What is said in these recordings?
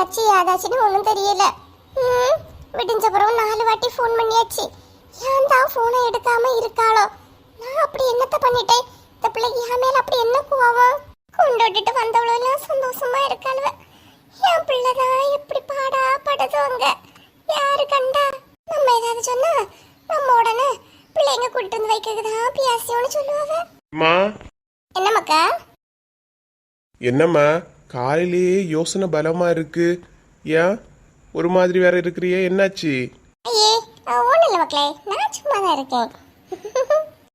என்னாச்சு? யாதாச்சுன்னு ஒன்றும் தெரியல. ம், விடிஞ்ச பிறகு நாலு வாட்டி ஃபோன் பண்ணியாச்சு. ஏன் தான் ஃபோனை எடுக்காம இருக்காளோ? நான் அப்படி என்னத்த பண்ணிட்டேன்? இந்த பிள்ளைக்கு என் மேல அப்படி என்ன கோவம்? கொண்டு விட்டுட்டு வந்தவளெல்லாம் சந்தோஷமா இருக்காளுவ. என் பிள்ளை தான் எப்படி பாடா படுதுவங்க யாரு கண்டா? நம்ம ஏதாவது சொன்னா நம்ம உடனே பிள்ளைங்க கூட்டிட்டு வந்து வைக்கிறது தான் பியாசியோன்னு சொல்லுவாங்க அம்மா. என்ன மக்கா என்னம்மா? காலையிலேயே யோசனை பலமா இருக்கு. ஏன் ஒரு மாதிரி வேற இருக்கிறியே என்னாச்சு?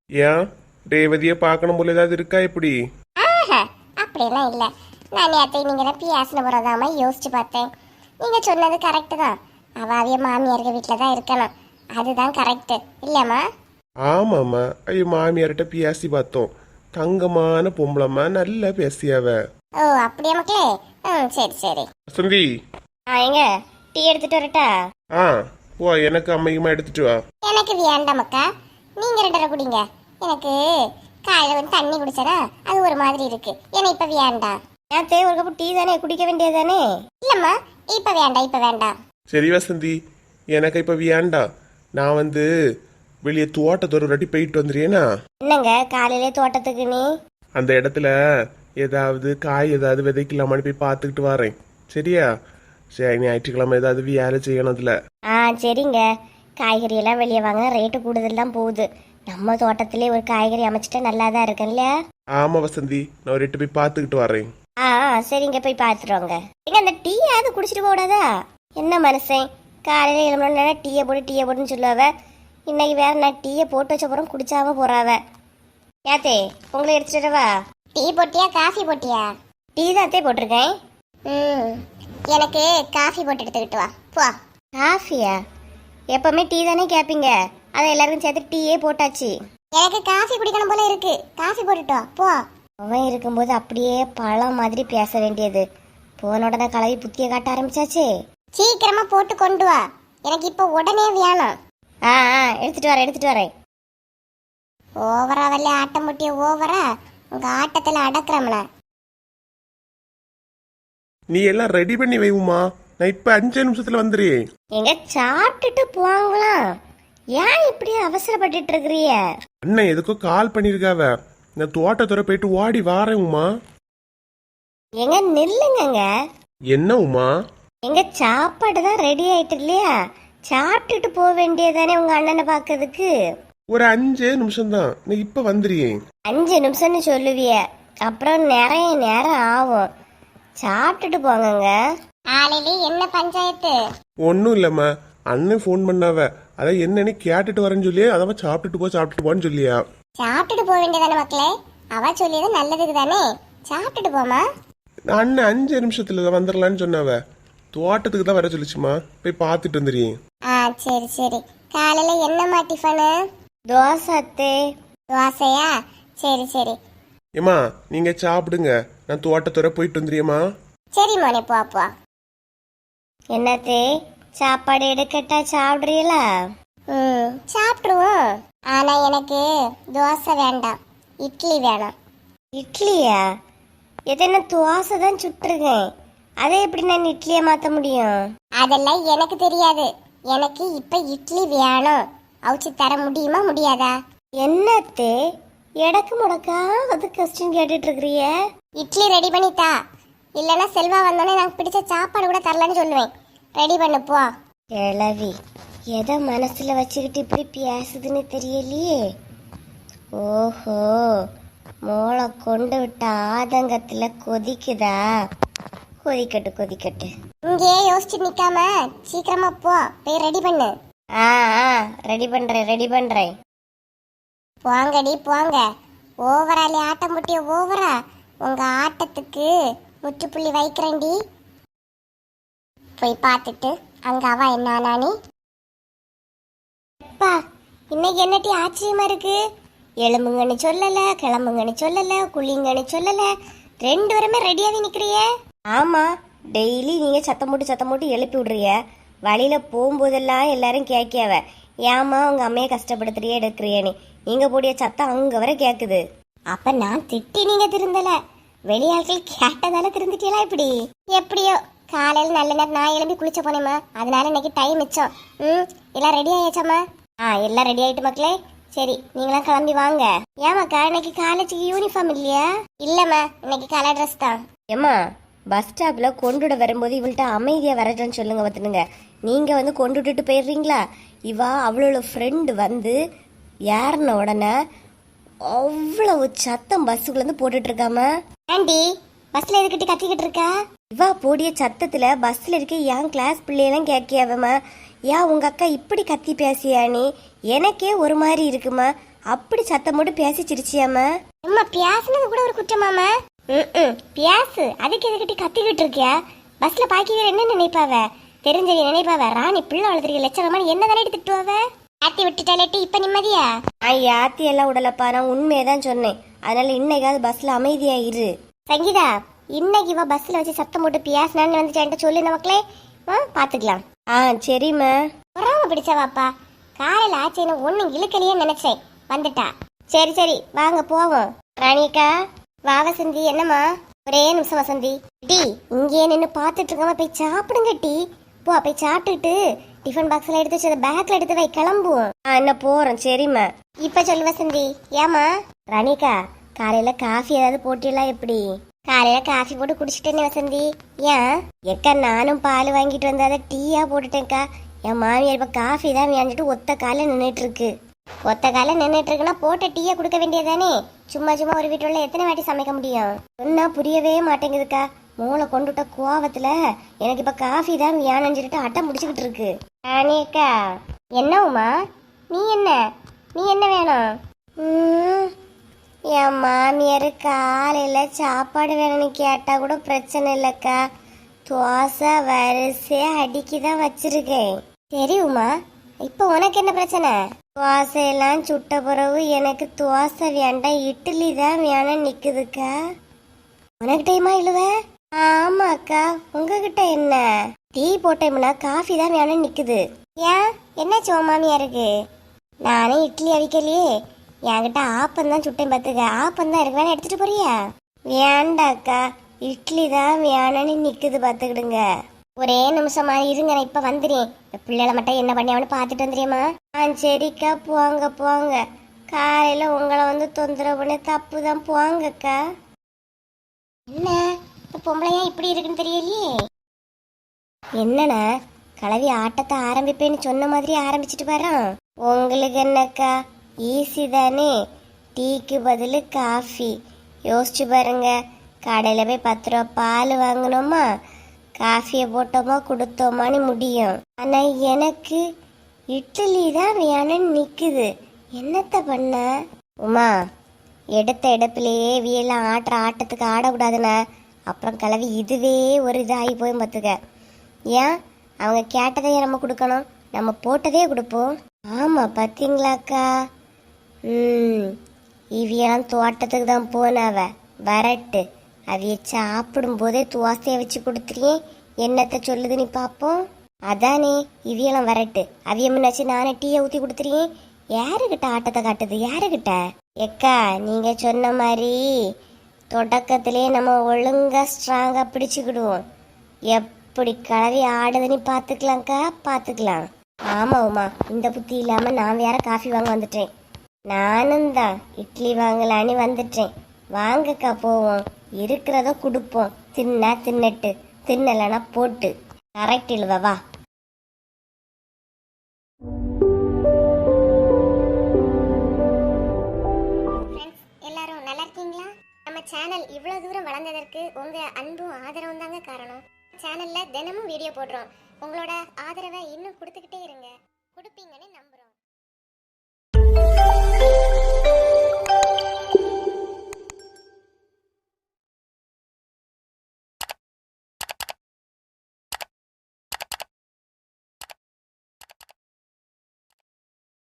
ஏன் ரேவதியை பார்க்கணும் போல ஏதாவது இருக்கா எப்படி ஆஹா அப்படியெல்லாம் இல்லை. நான் நேற்று நீங்கள் தான் பியாசின போகிறதாம யோசிச்சு பார்த்தேன். நீங்கள் சொன்னது கரெக்டு தான். அவாவிய மாமியாருக்கு வீட்டில் தான் இருக்கணும். அதுதான் கரெக்டு இல்லைம்மா ஆமாம்மா ஐயோ மாமியார்கிட்ட பேசி பார்த்தோம். தங்கமான பொம்பளம்மா நல்லா பேசியாவ. ஓ அப்படியா மக்களே? ம் சரி சரி. வசந்தி. ஆ எங்க டீ எடுத்துட்டு வரட்டா? ஆ ஓ எனக்கு அம்மையுமா எடுத்துட்டு வா. எனக்கு வேண்டாம் மக்கா நீங்க ரெண்டரை குடிங்க. எனக்கு காலையில வந்து தண்ணி குடிச்சனா அது ஒரு மாதிரி இருக்கு. ஏன்னா இப்ப வேண்டாம் நேத்தே ஒரு கப் டீ தானே குடிக்க வேண்டியதானே இல்லம்மா இப்ப வேண்டாம் இப்ப வேண்டாம் சரி வசந்தி. எனக்கு இப்போ வேண்டாம் நான் வந்து வெளியே தோட்டத்தோட ரெட்டி போயிட்டு வந்துடுறேனா? என்னங்க காலையிலே தோட்டத்துக்கு நீ? அந்த இடத்துல ஏதாவது காய் ஏதாவது விதைக்கலாமான்னு போய் பார்த்துக்கிட்டு வரேன். சரியா? சரி ஞாயிற்றுக்கிழமை ஏதாவது வேலை செய்யணும் அதில் ஆ சரிங்க. காய்கறி எல்லாம் வெளியே வாங்க. ரேட்டு கூடுதல்லாம் போகுது. நம்ம தோட்டத்திலே ஒரு காய்கறி அமைச்சிட்டா நல்லா தான் இருக்கும் இல்லையா? ஆமாம் வசந்தி. நான் ஒரு எட்டு போய் பார்த்துக்கிட்டு வரேன். ஆ ஆ, சரிங்க. போய் பார்த்துருவோங்க எங்க அந்த டீயாவது குடிச்சிட்டு போடாதா? என்ன மனுஷன் காலையில எழுமணி டீயை போட்டு டீயை போட்டுன்னு சொல்லுவாவ? இன்னைக்கு வேற நான் டீயை போட்டு வச்ச அப்புறம் குடிச்சாம போறாவ? ஏத்தே உங்களை எடுத்துட்டு வா டீ போட்டியா காஃபி போட்டியா? டீ தான் அத்தே போட்டிருக்கேன். ம் எனக்கு காஃபி போட்டு எடுத்துக்கிட்டு வா. போ. காஃபியா? எப்பவுமே டீ தானே கேட்பீங்க அதை எல்லாருக்கும் சேர்த்து டீயே போட்டாச்சு. எனக்கு காஃபி குடிக்கணும் போல இருக்கு. காஃபி போட்டுட்டு வா போ. அவன் இருக்கும்போது அப்படியே பழம் மாதிரி பேச வேண்டியது. போன உடனே கலவி புத்திய காட்ட ஆரம்பிச்சாச்சு. சீக்கிரமா போட்டு கொண்டு வா. எனக்கு இப்போ உடனே வேணும். ஆ ஆ எடுத்துட்டு வரேன் எடுத்துட்டு வரேன். ஓவரா வரல ஆட்டம் முட்டிய ஓவரா உங்க ஆட்டத்துல அடக்குறம்ல. நீ எல்லாம் ரெடி பண்ணி வைவுமா நான் இப்போ அஞ்சு நிமிஷத்தில் வந்துடுறேன் எங்க சாப்பிட்டுட்டு போவாங்களாம் ஏன் இப்படி அவசரப்பட்டுட்டு இருக்கிறீங்க? அண்ணன் எதுக்கோ கால் பண்ணியிருக்காவ நான் தோட்டத்தோட போயிட்டு ஓடி வாரேன் உமா. எங்க நில்லுங்கங்க. என்ன உமா? எங்க சாப்பாடு தான் ரெடி ஆயிட்டு இல்லையா? சாப்பிட்டுட்டு போக வேண்டியதானே உங்க அண்ணனை பார்க்கறதுக்கு? ஒரு அஞ்சே நிமிஷம் தான் நான் இப்போ வந்துடுறேன் அஞ்சு நிமிஷம்னு சொல்லுவிய. அப்புறம் நிறைய நேரம் ஆகும். சாப்பிட்டுட்டு போங்கங்க. ஆலையில என்ன பஞ்சாயத்து? ஒன்றும் இல்லைம்மா. அண்ணன் ஃபோன் பண்ணாவ. அதான் என்னன்னு கேட்டுட்டு வரேன்னு சொல்லி அதான் சாப்பிட்டுட்டு போ சாப்பிட்டுட்டு போன்னு சொல்லியா. சாப்பிட்டுட்டு போக வேண்டியதானே மக்களே? அவ சொல்லியது நல்லதுக்கு தானே? சாப்பிட்டுட்டு போமா அண்ணன் அஞ்சு நிமிஷத்துல வந்துடலான்னு சொன்னாவ. தோட்டத்துக்கு தான் வர சொல்லிச்சுமா போய் பார்த்துட்டு வந்துடுறேன் ஆ சரி சரி. காலையில என்னம்மா டிஃபனு தோசை அத்தே. தோசையா? சரி சரி. ஏம்மா நீங்க சாப்பிடுங்க. நான் தோட்டத்தோட போயிட்டு வந்துடுறியம்மா சரி மோனே போ போ. என்னத்தே சாப்பாடு எடுக்கட்டா சாப்பிடுறீங்களா ம் சாப்பிடுவோம். ஆனா எனக்கு தோசை வேண்டாம். இட்லி வேணும். இட்லியா? எதனா தோசை தான் சுட்டுருக்கேன் அதை எப்படி நான் இட்லியை மாற்ற முடியும்? அதெல்லாம் எனக்கு தெரியாது. எனக்கு இப்ப இட்லி வேணும். அவிச்சு தர முடியுமா முடியாதா? என்னத்தே? எடக்கு முடக்கா அது கொஸ்டின் கேட்டுட்டு இருக்கிறிய இட்லி ரெடி பண்ணித்தா. இல்லைன்னா செல்வா வந்தோடனே எனக்கு பிடிச்ச சாப்பாடு கூட தரலன்னு சொல்லுவேன். ரெடி பண்ணு போ. கிளவி எதை மனசுல வச்சுக்கிட்டு இப்படி பேசுதுன்னு தெரியலையே? ஓஹோ மோளை கொண்டு விட்ட ஆதங்கத்துல கொதிக்குதா? கொதிக்கட்டு கொதிக்கட்டு. இங்கே யோசிச்சு நிக்காம சீக்கிரமா போ போய் ரெடி பண்ணு. ஆ ஆ ரெடி பண்றேன் ரெடி பண்றேன். போங்கடி போங்க. ஓவராலி ஆட்டம் முட்டிய ஓவரா? உங்க ஆட்டத்துக்கு முற்றுப்புள்ளி வைக்கிறேன்டி. போய் பார்த்துட்டு அங்க அவ என்ன நானி அப்பா இன்னைக்கு என்னட்டி ஆச்சரியமா இருக்கு? எலும்புங்கன்னு சொல்லல கிளம்புங்கன்னு சொல்லல குளிங்கன்னு சொல்லல. ரெண்டு பேருமே ரெடியாவே நிற்கிறியே ஆமா டெய்லி நீங்க சத்தம் போட்டு சத்தம் போட்டு எழுப்பி விடுறிய. வழியில் போகும்போதெல்லாம் எல்லாரும் கேட்கவ. ஏமா உங்க அம்மையை கஷ்டப்படுத்துறியே எடுக்கிறியேன்னு. நீங்க போடிய சத்தம் அங்க வர கேக்குது. அப்ப நான் திட்டி நீங்க திருந்தல. வெளியாட்கள் கேட்டதால திருந்துட்டீங்களா இப்படி? எப்படியோ? காலையில் நல்ல நேரம் நான் எழுப்பி குளிச்ச போனேம்மா. அதனால இன்னைக்கு டைம் மிச்சம். ம் எல்லாம் ரெடி ஆயாச்சாம்மா? ஆ எல்லாம் ரெடி ஆயிட்டு மக்களே. சரி நீங்களாம் கிளம்பி வாங்க. ஏமாக்கா இன்னைக்கு காலேஜுக்கு யூனிஃபார்ம் இல்லையா? இல்லம்மா இன்னைக்கு கலர் ட்ரெஸ் தான். ஏம்மா பஸ் ஸ்டாப்ல கொண்டுட வரும்போது இவள்கிட்ட அமைதியா வரட்டும்னு சொல்லுங்க பார்த்துனுங்க நீங்க வந்து கொண்டு விட்டுட்டு போயிடுறீங்களா? இவா அவளோட ஃப்ரெண்டு வந்து ஏறின உடனே அவ்வளவு சத்தம் பஸ்ஸுக்குள்ள இருந்து போட்டுட்டு இருக்காம. ஆண்டி பஸ்ல எதுக்கிட்டு கத்திக்கிட்டு இருக்கா? இவா போடிய சத்தத்துல பஸ்ல இருக்க என் கிளாஸ் பிள்ளையெல்லாம் கேட்கியாவம்மா. ஏன் உங்க அக்கா இப்படி கத்தி பேசியா நீ? எனக்கே ஒரு மாதிரி இருக்குமா? அப்படி சத்தம் போட்டு பேசி சிரிச்சியாமா அம்மா பியாசுனது கூட ஒரு குற்றமாமா ம் பியாசு அதுக்கு எதுக்கிட்டு கத்திக்கிட்டு இருக்கியா? பஸ்ல பாக்கிக்கிற என்ன நினைப்பாவ? தெரிஞ்சவங்க நினைப்பாவ? ராணி பிள்ளை வளர்த்துருக்க லட்சணமா என்ன தானே திட்டுவாவ? ஆத்தி விட்டுட்டாலேட்டி இப்ப நிம்மதியா? நான் யாத்தி எல்லாம் விடலப்பா நான் உண்மையதான் சொன்னேன். அதனால இன்னைக்காவது பஸ்ல அமைதியா இரு சங்கீதா இன்னைக்கு இவ பஸ்ல வச்சு சத்தம் போட்டு பியாசுனான்னு வந்துட்டு என்கிட்ட சொல்லு நமக்களே ஆ பாத்துக்கலாம். ஆ சரிம்மா. பொறாம பிடிச்சவாப்பா. காலையில ஆச்சேன்னு ஒண்ணும் இழுக்கலையே நினைச்சேன். வந்துட்டா. சரி சரி வாங்க போவோம். ராணிக்கா? வா வசந்தி என்னம்மா? ஒரே நிமிஷம் வசந்தி. டி இங்கேயே நின்று பார்த்துட்டு இருக்காம போய் சாப்பிடுங்க டி. போ போய் சாப்பிட்டுட்டு டிஃபன் பாக்ஸ்ல எடுத்து வச்சு பேக்ல எடுத்து வை கிளம்புவோம். ஆ என்ன போறோம் சரிம்மா. இப்ப சொல்லு வசந்தி ஏமா ரணிகா காலையில காஃபி ஏதாவது போட்டிடலாம் எப்படி? காலையில காஃபி போட்டு குடிச்சிட்டேனே வசந்தி. ஏன்? எக்கா நானும் பால் வாங்கிட்டு வந்தாத அதை டீயா போட்டுட்டேன்க்கா. என் மாமியார் இப்ப காஃபி தான் வியாஞ்சிட்டு ஒத்த காலையில் நின்றுட்டு இருக்கு ஒத்த கால நின்றுட்டு இருக்குன்னா போட்ட டீயை கொடுக்க வேண்டியதானே சும்மா சும்மா ஒரு வீட்டுல எத்தனை வாட்டி சமைக்க முடியும்? ஒன்னா புரியவே மாட்டேங்குதுக்கா. மூளை கொண்டுட்ட கோவத்துல எனக்கு இப்ப காஃபி தான் வேணும்னு சொல்லிட்டு முடிச்சுக்கிட்டு இருக்கு. ஆனேக்கா என்ன உமா? நீ என்ன? நீ என்ன வேணும்? என் மாமியார் காலையில் சாப்பாடு வேணும்னு கேட்டால் கூட பிரச்சனை இல்லைக்கா. தோசை வரிசையாக அடுக்கி தான் வச்சிருக்கேன். சரி உமா இப்போ உனக்கு என்ன பிரச்சனை? தோசையெல்லாம் சுட்ட பிறகு எனக்கு தோசை வேண்டாம் இட்லி தான் வேணும் நிக்குதுக்கா. உனக்கு டைமா இழுவ? ஆமாக்கா உங்ககிட்ட என்ன? டீ போட்டோம்னா காஃபி தான் வேணும் நிக்குது. ஏன்? என்னாச்சு உன் மாமியாருக்கு நானே இட்லி அவிக்கலையே. என்கிட்ட ஆப்பம் தான் சுட்டேன் பார்த்துக்க. ஆப்பம் தான் இருக்கு. வேணா எடுத்துட்டு போறியா? வேண்டாக்கா இட்லி தான் வேணும்னு நிக்குது பார்த்துக்கிடுங்க. ஒரே நிமிஷமா இருங்க நான் இப்ப வந்துடுறேன் இந்த பிள்ளைகளை மட்டும் என்ன பண்ணி அவனு பார்த்துட்டு வந்துடுறியம்மா ஆ சரிக்கா போங்க போங்க. காலையில உங்களை வந்து தொந்தரவு பண்ணி தப்பு தான் போங்கக்கா. என்ன? இந்த பொம்பளையா இப்படி இருக்குன்னு தெரியலையே. என்னண்ணா? கலவி ஆட்டத்தை ஆரம்பிப்பேன்னு சொன்ன மாதிரி ஆரம்பிச்சிட்டு வரோம் உங்களுக்கு என்னக்கா? ஈஸி தானே. டீக்கு பதில் காஃபி. யோசிச்சு பாருங்க. கடையில் போய் பத்து ரூபா பால் வாங்கினோமா காஃபியை போட்டோமா கொடுத்தோமான்னு முடியும். ஆனால் எனக்கு இட்லி தான் வேணும்னு நிற்குது என்னத்த பண்ண? உமா எடுத்த எடுப்பிலேயே வியெல்லாம் ஆட்டுற ஆட்டத்துக்கு ஆடக்கூடாதுண்ணா. அப்புறம் கிளவி இதுவே ஒரு இதாகி போய் பார்த்துக்க. ஏன்? அவங்க கேட்டதையே நம்ம கொடுக்கணும். நம்ம போட்டதே கொடுப்போம். ஆமாம் பார்த்தீங்களாக்கா? ம் இவியெல்லாம் தோட்டத்துக்கு தான் போனாவ. வரட்டு. அவிய சாப்பிடும் போதே துவாசையை வச்சு கொடுத்துறியே. என்னத்த சொல்லுது நீ பார்ப்போம். அதானே இவியெல்லாம் வரட்டு. அவிய முன்னாச்சு நானே டீயை ஊற்றி கொடுத்துறியே. யாருக்கிட்ட ஆட்டத்தை காட்டுது? யாருக்கிட்ட எக்கா நீங்க சொன்ன மாதிரி தொடக்கத்திலே நம்ம ஒழுங்கா ஸ்ட்ராங்கா பிடிச்சுக்கிடுவோம். எப்படி கலவி ஆடுதுன்னு பார்த்துக்கலாம்க்கா? பார்த்துக்கலாம். ஆமா உமா இந்த புத்தி இல்லாம நான் வேற காஃபி வாங்க வந்துட்டேன். நானும் தான் இட்லி வாங்கலான்னு வந்துட்டேன். வாங்கக்கா போவோம். இருக்கிறத கொடுப்போம். தின்னா தின்னட்டு. தின்னலனா போட்டு. கரெக்ட் இழுவ எல்லாரும் நல்லா இருக்கீங்களா? நம்ம சேனல் இவ்வளவு தூரம் வளர்ந்ததற்கு உங்க அன்பும் ஆதரவும் தாங்க காரணம். சேனல்ல தினமும் வீடியோ போடுறோம். உங்களோட ஆதரவை இன்னும் கொடுத்துக்கிட்டே இருங்க. கொடுப்பீங்கன்னு நம்புறோம்.